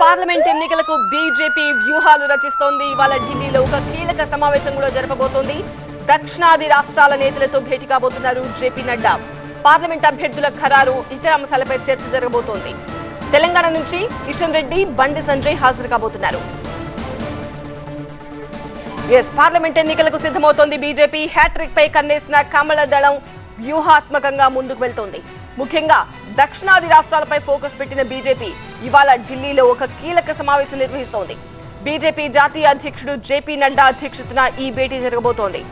Parliament ఎన్నికలకు BJP వ్యూహాలు రచిస్తోంది. ఇవాళ ఢిల్లీలో ఒక కీలక సమావేశం కూడా జరపబోతోంది. దక్షిణాది రాష్ట్రాల నేతలతో భేటీ కాబోతున్నారు జేపీ నడ్డా. పార్లమెంట్ అభ్యర్థుల ఖరారు ఇతర అంశాలపై చర్చ జరగబోతోంది. తెలంగాణ నుంచి కిషన్ రెడ్డి బండి సంజయ్ హాజరు కాబోతున్నారు. ఎస్ పార్లమెంట్ ఎన్నికలకు సిద్ధమవుతోంది బీజేపీ. హ్యాట్రిక్ పై కన్నేసిన కమల దళం వ్యూహాత్మకంగా ముందుకు వెళ్తోంది. ముఖ్యంగా దక్షిణాది రాష్ట్రాలపై ఫోకస్ పెట్టిన బీజేపీ ఇవాళ ఢిల్లీలో ఒక కీలక సమావేశం నిర్వహిస్తోంది. బీజేపీ జాతీయ అధ్యక్షుడు జేపీ నడ్డా అధ్యక్షతన ఈ భేటీ జరగబోతోంది.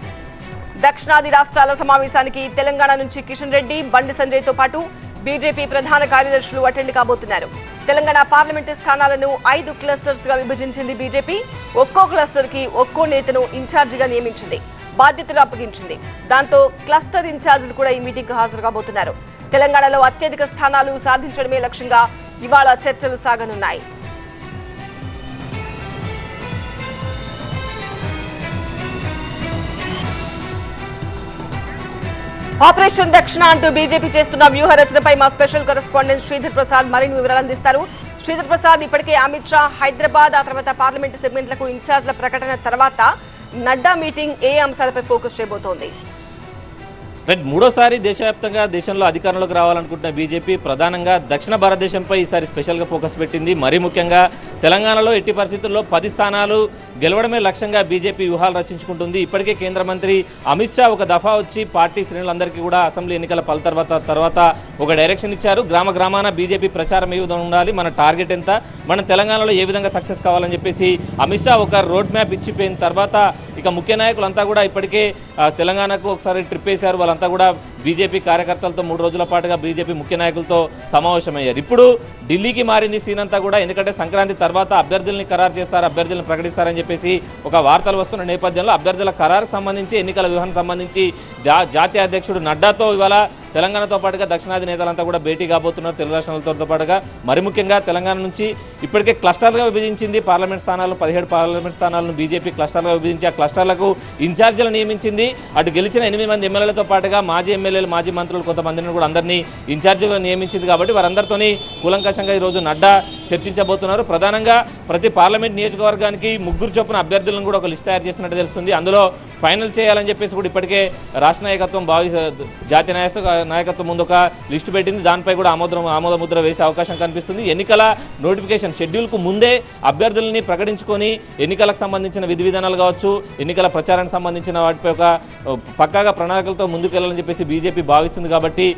దక్షిణాది రాష్ట్రాల సమావేశానికి తెలంగాణ నుంచి కిషన్ రెడ్డి బండి సంజయ్తో పాటు బీజేపీ ప్రధాన కార్యదర్శులు అటెండ్ కాబోతున్నారు. తెలంగాణ పార్లమెంటు స్థానాలను ఐదు క్లస్టర్స్గా విభజించింది బీజేపీ. ఒక్కో క్లస్టర్కి ఒక్కో నేతను ఇన్ఛార్జిగా నియమించింది. బాధ్యతలు అప్పగించింది. దాంతో క్లస్టర్ ఇన్ఛార్జీలు కూడా ఈ మీటింగ్ హాజరు కాబోతున్నారు తెలంగాణలో అత్యధిక స్థానాలు సాధించడమే లక్ష్యంగా ఇవాళ చర్చలు సాగనున్నాయి. ఆపరేషన్ దక్షిణ అంటూ బీజేపీ చేస్తున్న వ్యూహ రచనపై మా స్పెషల్ కరెస్పాండెంట్ శ్రీధర్ ప్రసాద్ మరిన్ని వివరాలు అందిస్తారు. శ్రీధర్ ప్రసాద్ ఇప్పటికే అమిత్ షా హైదరాబాద్ ఆ తర్వాత పార్లమెంటు సెగ్మెంట్లకు ఇన్ఛార్జ్ల ప్రకటన తర్వాత నడ్డా మీటింగ్ ఏ అంశాలపై ఫోకస్ చేయబోతోంది? రైట్ మూడోసారి దేశవ్యాప్తంగా దేశంలో అధికారంలోకి రావాలనుకుంటున్న బీజేపీ ప్రధానంగా దక్షిణ భారతదేశంపై ఈసారి స్పెషల్గా ఫోకస్ పెట్టింది. మరీ ముఖ్యంగా తెలంగాణలో ఎట్టి పరిస్థితుల్లో పది స్థానాలు గెలవడమే లక్ష్యంగా బీజేపీ వ్యూహాలు రచించుకుంటుంది. ఇప్పటికే కేంద్ర మంత్రి అమిత్ షా ఒక దఫా వచ్చి పార్టీ శ్రేణులందరికీ కూడా అసెంబ్లీ ఎన్నికల ఫల తర్వాత తర్వాత ఒక డైరెక్షన్ ఇచ్చారు. గ్రామ గ్రామాన బీజేపీ ప్రచారం ఏ విధంగా ఉండాలి మన టార్గెట్ ఎంత మన తెలంగాణలో ఏ విధంగా సక్సెస్ కావాలని చెప్పేసి అమిత్ షా ఒక రోడ్ మ్యాప్ ఇచ్చిపోయిన తర్వాత ఇక ముఖ్య నాయకులంతా కూడా ఇప్పటికే తెలంగాణకు ఒకసారి ట్రిప్ వేశారు. వాళ్ళంతా కూడా బీజేపీ కార్యకర్తలతో మూడు రోజుల పాటుగా బీజేపీ ముఖ్య నాయకులతో సమావేశమయ్యారు. ఇప్పుడు ఢిల్లీకి మారింది సీన్ అంతా కూడా. ఎందుకంటే సంక్రాంతి తర్వాత అభ్యర్థుల్ని ఖరారు చేస్తారు అభ్యర్థులను ప్రకటిస్తారని చెప్పేసి ఒక వార్తలు వస్తున్న నేపథ్యంలో అభ్యర్థుల ఖరారుకు సంబంధించి ఎన్నికల వ్యూహానికి సంబంధించి జా- జాతీయ అధ్యక్షుడు నడ్డాతో ఇవాళ తెలంగాణతో పాటుగా దక్షిణాది నేతలంతా కూడా భేటీ కాబోతున్నారు తెలుగు రాష్ట్రాలతో పాటుగా. మరి ముఖ్యంగా తెలంగాణ నుంచి ఇప్పటికే క్లస్టర్లుగా విభజించింది పార్లమెంట్ స్థానాలు పదిహేడు పార్లమెంట్ స్థానాలను బీజేపీ క్లస్టర్లుగా విభజించి ఆ క్లస్టర్లకు ఇన్ఛార్జీలు నియమించింది. అటు గెలిచిన ఎనిమిది మంది ఎమ్మెల్యేలతో పాటుగా మాజీ ఎమ్మెల్యేలు మాజీ మంత్రులు కొంతమందిని కూడా అందరినీ ఇన్ఛార్జీలుగా నియమించింది కాబట్టి వారందరితోని కూలంకషంగా ఈరోజు నడ్డా చర్చించబోతున్నారు. ప్రధానంగా ప్రతి పార్లమెంట్ నియోజకవర్గానికి ముగ్గురు చొప్పున అభ్యర్థులను కూడా ఒక లిస్ట్ తయారు చేసినట్టు తెలుస్తుంది. అందులో ఫైనల్ చేయాలని చెప్పేసి కూడా ఇప్పటికే రాష్ట్ర నాయకత్వం భావి జాతీయ నాయకత్వం నాయకత్వం ముందు ఒక లిస్టు పెట్టింది. దానిపై కూడా ఆమోదం ఆమోద ముద్ర వేసే అవకాశం కనిపిస్తుంది. ఎన్నికల నోటిఫికేషన్ షెడ్యూల్కు ముందే అభ్యర్థులని ప్రకటించుకొని ఎన్నికలకు సంబంధించిన విధి విధానాలు కావచ్చు ఎన్నికల ప్రచారానికి సంబంధించిన వాటిపై ఒక పక్కాగా ప్రణాళికలతో ముందుకెళ్ళాలని చెప్పేసి బీజేపీ భావిస్తుంది కాబట్టి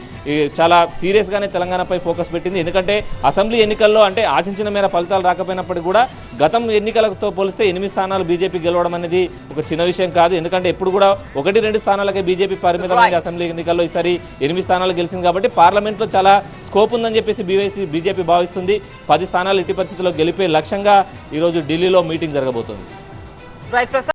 చాలా సీరియస్గానే తెలంగాణపై ఫోకస్ పెట్టింది. ఎందుకంటే అసెంబ్లీ ఎన్నికల్లో అంటే ఆశించిన మేర ఫలితాలు రాకపోయినప్పటికీ కూడా గతం ఎన్నికలతో పోలిస్తే ఎనిమిది స్థానాలు బీజేపీ గెలవడం అనేది ఒక చిన్న విషయం కాదు. ఎందుకంటే ఎప్పుడు కూడా ఒకటి రెండు స్థానాలకే బీజేపీ పరిమితమైంది అసెంబ్లీ ఎన్నికల్లో ఈసారి ఎనిమిది స్థానాలు గెలిచింది కాబట్టి పార్లమెంట్లో చాలా స్కోప్ ఉందని చెప్పేసి బీవైసీ బీజేపీ భావిస్తుంది. పది స్థానాలు ఇట్టి పరిస్థితుల్లో గెలిపే లక్ష్యంగా ఈరోజు ఢిల్లీలో మీటింగ్ జరగబోతుంది.